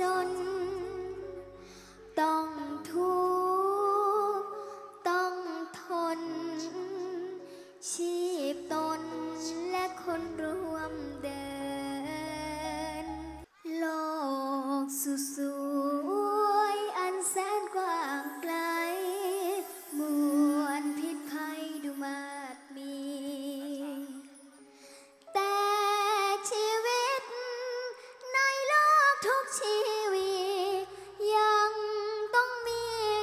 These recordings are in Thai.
จน ทุกชีวิตยังต้องมี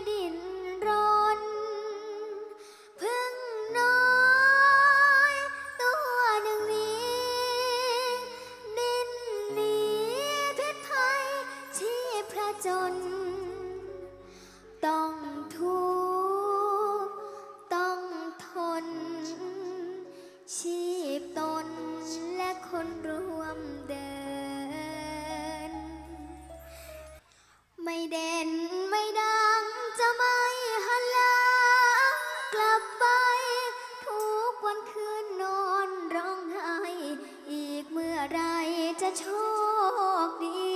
ดินรน พึ่งน้อยตัวหนึ่งนี้ดินนี้พิษภัยที่พระจน ต้องทุกต้องทน ชีพตนและคนรู้ โชคดี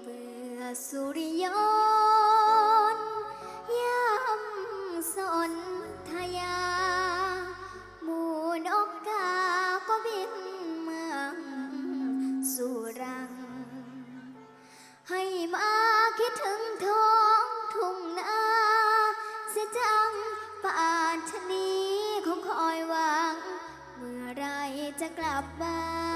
เบื่อสุริยนยำสนทยา หมูนกกาก็บินเมืองสุรัง ให้มาคิดถึงท้องทุ่งนาเสียจังป่านชนีคงคอยหวัง เมื่อไรจะกลับบ้าน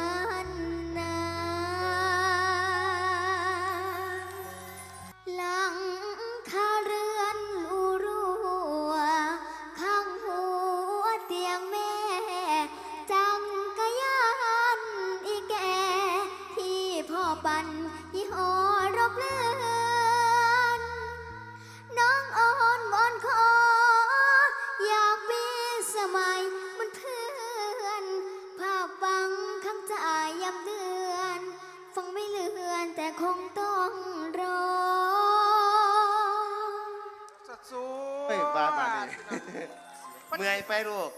ปันยี่ห้อรบเลือนน้องอ่อนวอนขอ อยากมีสมัยเหมันเพื่อนภาพฟังข้างใจยำเดือน ฟังไม่เลือนแต่คงต้องรอสัดสู้เฮ้ยบ้าบ้านี่เมื่อยไปลูก